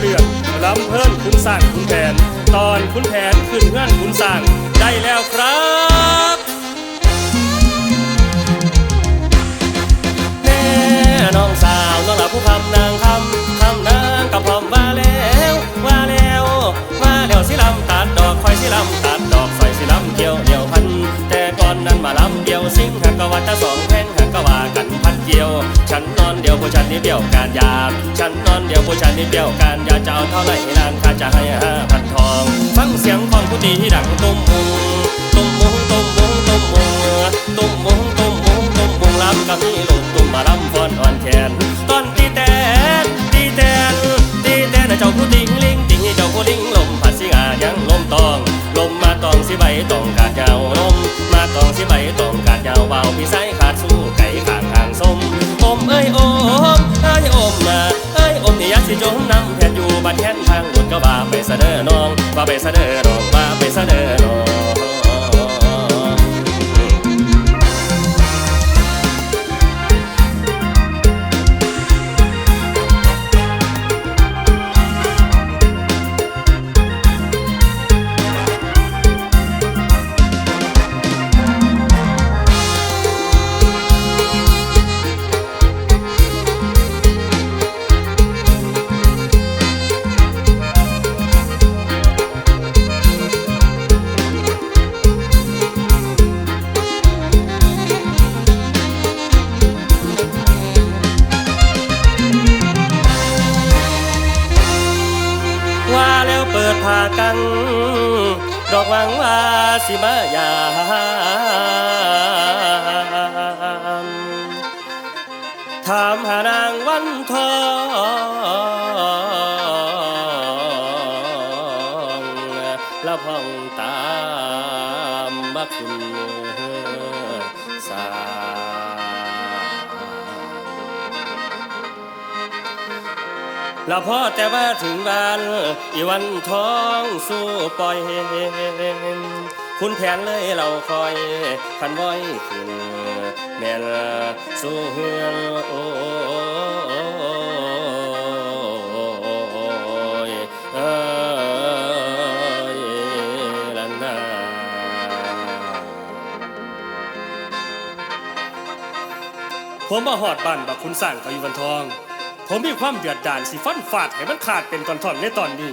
เรื่องลำเพิ่นขุนสร้างขุนแผน ตอนขุนแผนขึ้นเงื่อนขุนสร้างได้แล้วครับแม่น้องสาวน้องหลับผู้คำนางคำคำนางกับพร้อมว่าแล้วว่าแล้วว่าแล้วสิลำตัดดอกคอยสิลำตัดดอกใส่สิลำเกี่ยวเดียวพัน แต่ก่อนนั้นมาลำเดียวสิงหักกว่าจะสองแพงหักกว่ากัน เกี่ยว ฉันนอนเดียวผู้ฉันนี่เดียวการยามฉันนอนเดียวผู้ฉันนี่เดียวการยาจะเอาเท่าไหร่นางข้าจะให้ห้าพันทอง ฟังเสียงของผู้ตีที่ดังตุ้มมุงตุ้มมุงตุ้มมุงตุ้มมุงตุ้มมุงตุ้มมุงตุ้มมุงลำกับมีลูกตุ้มมาลำฟอนอ่อนแขนตอนตีแตนตีแตนตีแตนเจ้าผู้ติงลิงติงเจ้าผู้ลิงลมผัดสิงายังลมตองลมมาตองสิใบตองกาดยาวลมมาตองสิใบตองกาดยาวเบาพี่ไส องว่าไปเสนอน้อง แล้วเปิดผ้ากังดอกหวังว่าสิมายามถามหานางวันทองละพอง แล้วพ่อแต่ว่าถึงบ้านอีวันท้องสู้ปล่อย คุณแผนเลยเราคอยคันว้อยขึ้นแม่นสู้เฮือนโอ้ผมมาหอดบ้านบักคุณสั่งเขาอยู่วันทอง ผมมีความเดือดดาลสิฟันฟาดให้มันขาดเป็นตอนๆในตอนนี้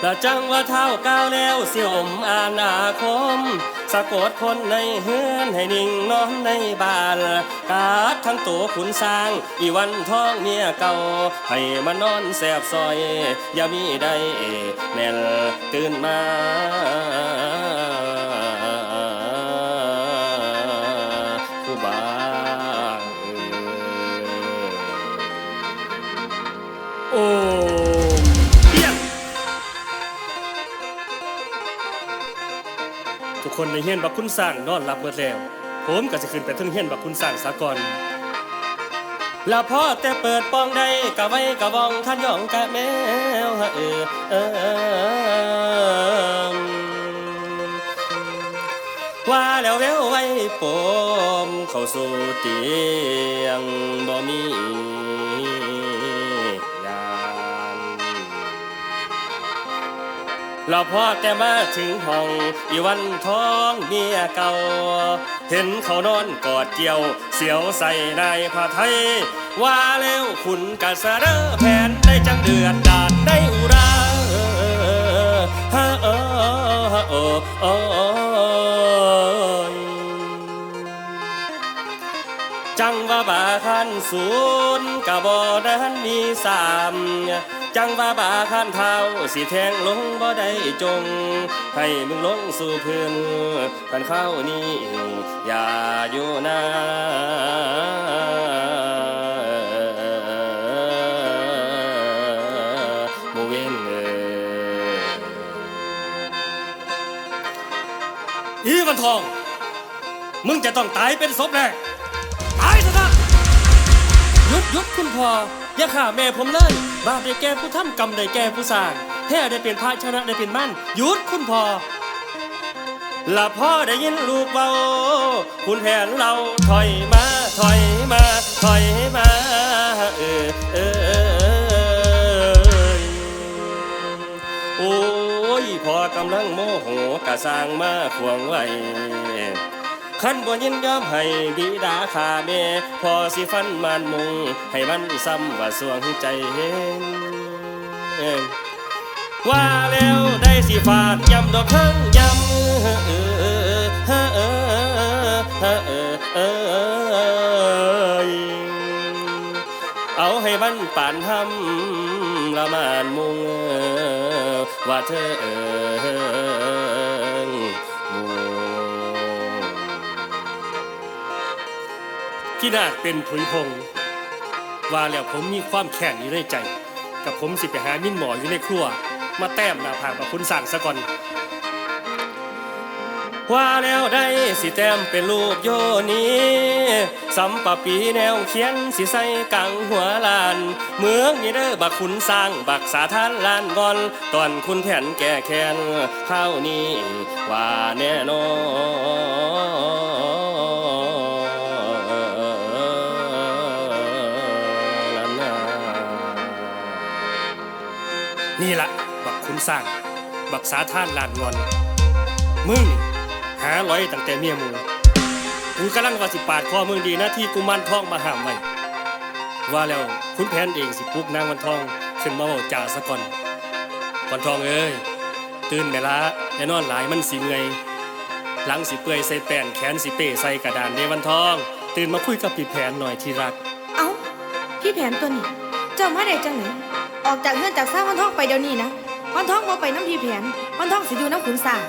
และจังว่าเท้าก้าวแล้วเสียมอาณาคม สะกดคนในเฮือนให้นิ่งนอนในบ้านกาดทั้งตัวขุนสร้าง อีวันท้องเมียเก่า ให้มานอนแสบซอย อย่ามีได้แม่นตื่นมา คนในเฮียนบักคุณสร้างนอนรับเบิดแล้ว ผมก็จะขึ้นไปถึงเฮียนบักคุณสร้างสากอนแล้วพอแต่เปิดปองได้กะไว้กะวองขันหยองกะแมวฮะเออเออว่าแล้วแววไว้ปมเข้าสู่เตียงบ่มี เราพอแต่มาถึงห้องอีวันท้องเมียเก่า เห็นเขานอนกอดเกี่ยว เสียวใส่ในผ้าไทย ว่าแล้วคุณกะสะเรอแผนได้จังเดือดดาดได้อุราฮะเออฮะโอ บาคันศูนย์กะบ่นั้นมีสามจังว่าบาคันเท้าสิแทงลงบ่ได้จง ให้มึงลงสู่พื้นกันเข้านี้ อย่าอยู่นาหมู่เว้นเอ่ยอีวันทอง มึงจะต้องตายเป็นศพแรก ยซะนะหยุดคุณพ่ออย่าฆ่าแม่ผมเลย บาปได้แก่ผู้ทำกรรมได้แก่ผู้สร้างแพ้ได้เป็นพระชนะได้เป็นมั่นหยุดคุณพ่อละพ่อได้ยินลูกเบา คุณแผนเราถอยมาถอยมาถอยมาเออเออเออโอ้ยพอกำลังโมโหกะสร้างมาขวงไว้ ขันบ่ยินยอมให้บิดาขาแม่พอสิฟันมันมุง ให้มันซ้ำว่าสวงใจเห็นว่าแล้วได้สิฟาดยำดอกเพิ่งยำเอาให้มันป่านทำละมานมุงว่าเธอ พี่นาคเป็นผุยพงว่าแล้วผมมีความแค้นอยู่ในใจ กับผมสิไปหามินหมออยู่ในครัว มาแต้มหน้าผากกับคุณสั่งซะก่อนว่าแล้วได้สิแต้มเป็นรูปโยนี้สัมปะปีแนวเขียนสิใส่กังหัวลาน เมืองนี่เด้อบักขุนสร้างบักสาทานลานงอน ตอนคุณแผนแก่แค้นข้าวนี้ว่าแน่นอน นี่ละบักขุนสร้าง บักสาท่านลานงอน มึง หาร้อยตั้งแต่เมียมึงกูกำลังว่าสิปาดคอมึงดีนะที่กูมันทองมาห้ามไว้ว่าแล้วคุณแผนเองสิปลุกนางวันทองขึ้นมาบอกจ่าซะก่อนวันทองเอ้ยตื่นแม่ละแน่นอนหลายมันสิเงยหลังสิเปื่อยใส่แป้นแขนสิเป้ใส่กระดานในวันทอง ตื่นมาคุยกับพี่แผนหน่อยที่รัก เอ้าพี่แผนตัวนี้เจ้ามาได้จังไหน ออกจากเงื่อนจากสร้างวันทองไปเดี๋ยวนี้นะวันทองว่าไปน้ำพีแผนวันทองสิอยู่น้ำขุนสาง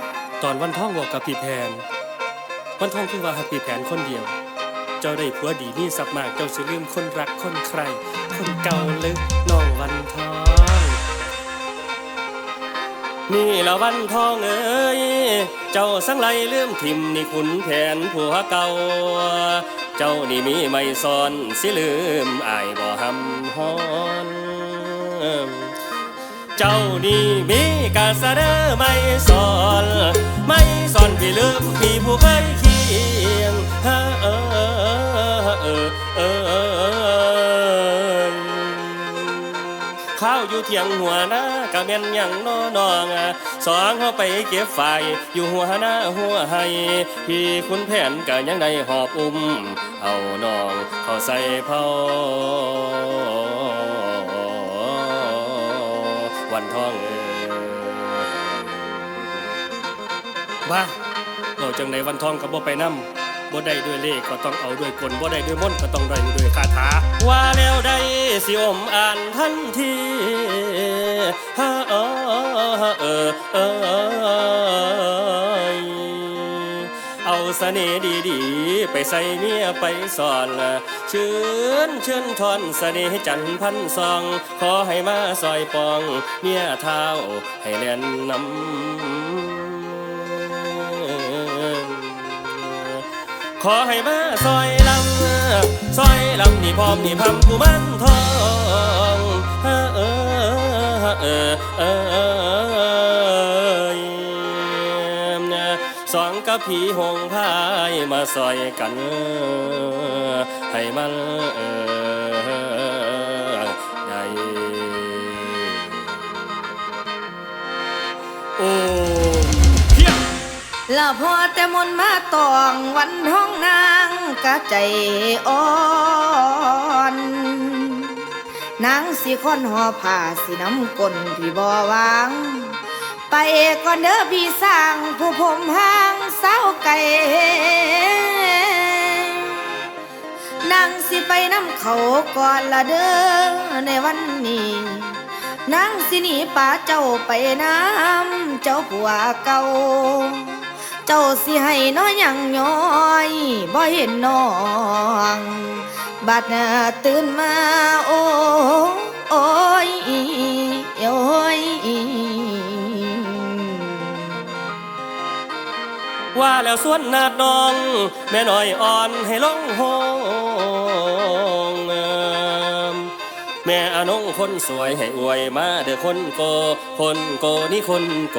ตอนวันท่องบอกกับพีแผนวันท่องคือว่าหักพีแผนคนเดียว เจ้าได้ผัวดีมีสับมากเจ้าสิลืมคนรักคนใคร คนเก่าลึกน้องวันทอง นี่ละวันทองเอ้ยเจ้าสังไรลืมทิมนี่ขุนแผนผัวเก่าเจ้านี่มีไม่ซอนสิลืมอายบ่หำฮอน เจ้านี่มีกาสะเดอไม่สอน ไม่สอนพี่ลืมพี่ผู้เคยเคียงเออเออเออเออข้าวอยู่เทียงหัวหน้ากะเม็นยังนอนองสองเขาไปเก็บไฟอยู่หัวหน้าหัวให้พี่คุณแผนกะยังได้หอบอุ้ม เอาน้องเขาใส่เผา ว่าเราจังในวันทองกับบ่ไปนำบ่ได้ด้วยเลขก็ต้องเอาด้วยกลบ่ได้ด้วยมนต์ก็ต้องได้ด้วยคาถาว่าแล้วได้สิอมอ่านทันทีฮะเออเออเออเอาเสน่ห์ดีๆ ไปใส่เมียไปสอนเชิญเชิญทอนเสน่ห์จันทร์พันซอง ขอให้มาซอยปอง เมียเท้าให้เล่นน้ำ ขอให้มาซอยลำซอยลำนี่พร้อมนี่พำกูมันทองเออเออเออเออเออสองกับผีหงพายมาซอยกันให้มันเออ ล้วพอแต่มนมาตองวันท้องนางกะใจอ่อนนางสิค้อนหอผ้าสิน้ำกลพี่บ่วางไปก่อนเด้อพี่สร้างผู้ผมห้างเสาไก่นางสิไปน้ำเขาก่อนละเด้อในวันนี้นางสิหนีป่าเจ้าไปน้ำเจ้าผัวเก่า เจ้าสิให้น้อยยังย้อยบ่เห็นน้อง บัดตื่นมาโอ้โอ้ยโอ้ยว่าแล้วส่วนนาดน้อง แม่น้อยอ่อนให้ลงหงอแม่อนงคนสวยให้อวยมาเด้อคนโก คนโกนี่คนโก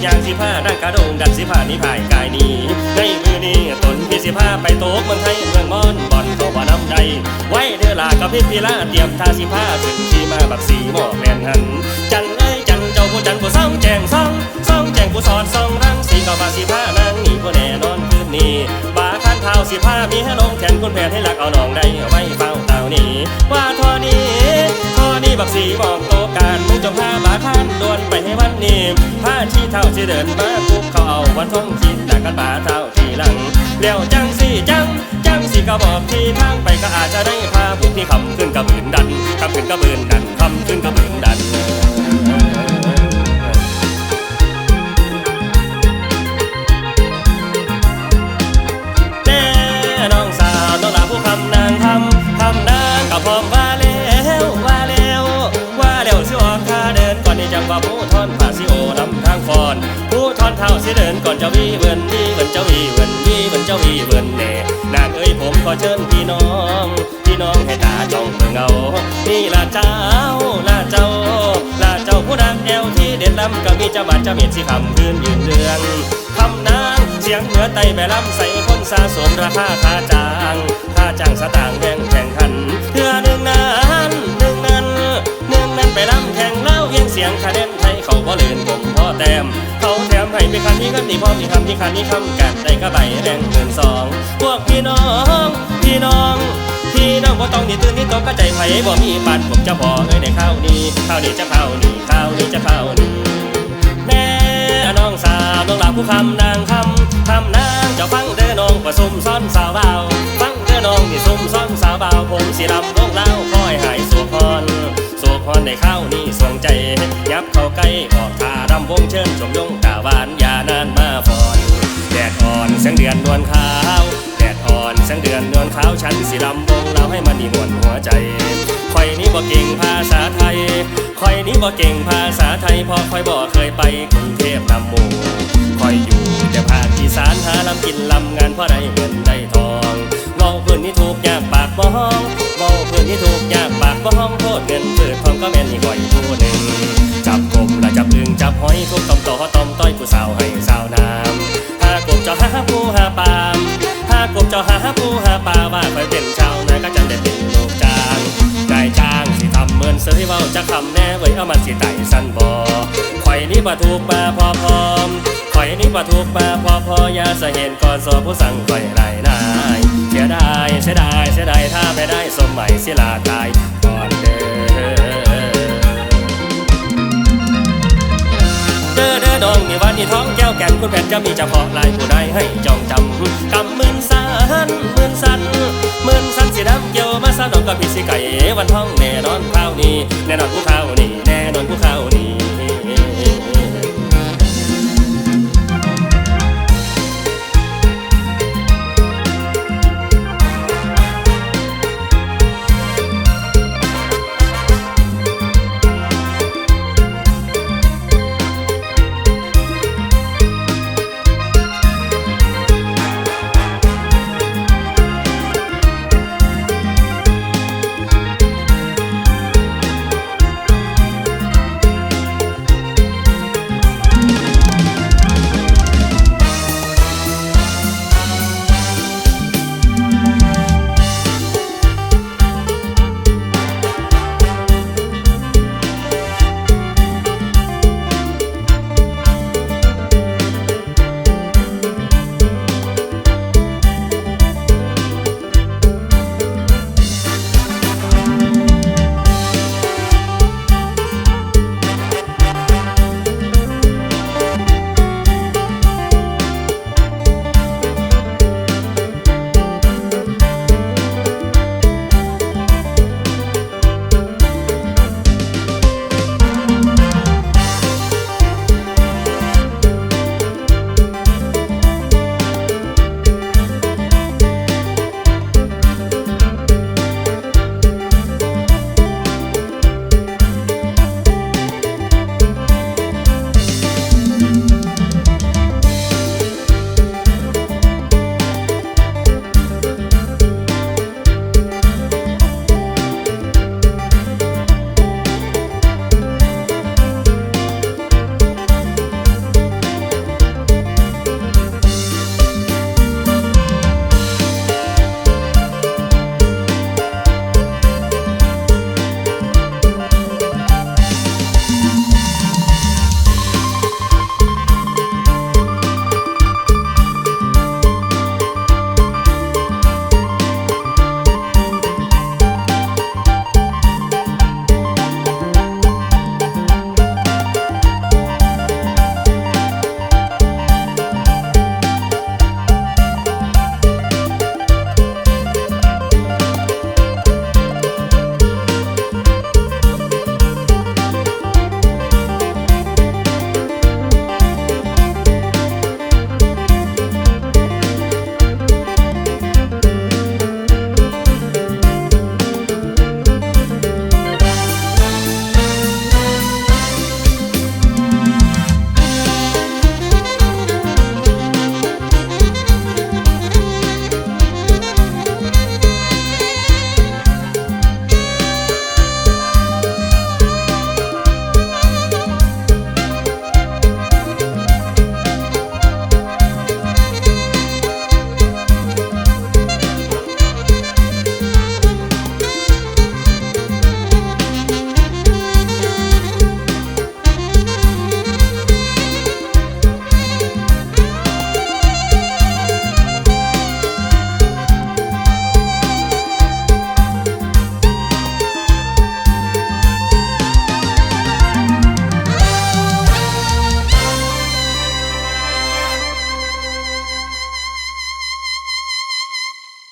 ยบอย่างสิพาดังกระดงดันสิพานิพายกายนี้ในมือนี้ตนพี่สิพาไปโตกเมืองไทยเมืองมอนบ่อนเขาว่าน้ำใจไว้เด้อลากับพี่พีลาเตรียมทาสิพาถึงที่มาบักสีหมอกแม่นหัน จันเอ้ยจันเจ้าผู้จันผู้ซ่องแจงซ่องซ่องแจงผู้สอดซ่องรังสีก็บาสิผ้านางนี่ผู้แน่นอนคืนนี้บาคันเท้าสิผ้ามีให้ลงแทนคุณแผนให้หลักเอาน้องได้ไว้เฝ้าเต่านี้ว่าทอนี้ นี้บักสีบอกโตการมึงจงพาบาท่านดวนไปให้วันนี้ผ้าที่เท่าที่เดินมาปุ๊บเขาเอาวันท่องคิดแต่กันบาเท่าที่หลังเล้วจังสีจังจังสีก็บอกที่ทางไปก็อาจจะได้พา อ้ยผมขอเชิญพี่น้องพี่น้องให้ตาจ้องเพื่อเงานี่ละเจ้าละเจ้าละเจ้าผู้นางแอวที่เด็ดล้ำก็มีเจ้าบาดเจ้าเมียดสิคำพื้นยืนเรืองคำนางเสียงเหนือไตแบล้ำใส่คนสะสมราคาค่าจ้างค่าจ้างสตางค์แบ่งแข่งขันเพื่อหนึ่งนั้นห ไปลำแข่งเล่าเวียงเสียงคะแนนไทยเขาบ่เลื่นผมพ่อแต้มเขาแถมให้ไปคันนี้กันนี่พอมีคำที่คันนี้คำกัดได้ก็ใบแบ่งเงินสองพวกพี่น้องพี่น้องพี่น้องบ่ต้องนี่ตื่นนี่ตกกระใจไผบ่มีปันผมจะพอเอ้ยในข้าวนี้ข้าวนี้จะข้าวนี้ข้าวนี้จะข้าวนี้แน่น้องสาวน้องลาผู้คำนางคำคำนางจ้าฟังเด้อน้องประสุมซ้อนสาวเบาฟังเด้อน้องนี่ซุ่มซ้อนสาวเบาผมสิลำวงเล่าคอยหายสู่พรสู่ พรในข้าวนี้สวงใจ ยับเข้าใกล้ออกทารำวงเชิญชมยงตาหวานยานานมาฟอนแดดอ่อนแสงเดือนนวลขาวแดดอ่อนแสงเดือนนวลขาวฉันสิลำวงเราให้มันนี่มวนหัวใจคอยนี้บ่เก่งภาษาไทยคอยนี้บ่เก่งภาษาไทยพอคอยบ่เคยไปกรุงเทพนำหมู่คอยอยู่แต่าคอีสานหาลำกินลำงานเพราะได้เงินได้ทองเว้าเพื่อนนี่ถูกยากปากบ่ห้องเว้าเพื่อนนี่ถูก บ่ห้องโทษเงินเปิดทองก็แม่นนี่ก่อยผู้หนึ่ง จับกบและจับอึงจับหอยทุกต้มต่อต้มต้อยผู้สาวให้สาวน้ำหากบเจ้าหาผู้หาปามหากบเจ้าหาผู้หาปาว่าคอยเป็นชาวนาก็จะได้เป็นลูกจ้างนายจ้างสิทำเหมือนเสยเว้าจะคำแน่ไว้เอามันสิไต่สั้นบ่ข่อยนี่บ่ถูกมาพอพร้อม ข่อยนี่บ่าถูกมาพอพอยาสะเห็นก่อนสอบผู้สั่งข่อยไรนายเสียดายเสียดายเสียดายถ้าไม่ได้สมหมัยสิลาตายก่อนเด้อเด้อเด้อดองนี่วันนี้ท้องแก้วแก่นคุณแผ่นจะมีเฉพาะลายผู้ใดให้จองจำกำมื่นสันมื่นสันมื่นสันสีดำเกี่ยวมาสะดอกกับพี่สิไก่วันท้องแน่นอนข้าวนี้แน่นอนผู้ข้าวหนี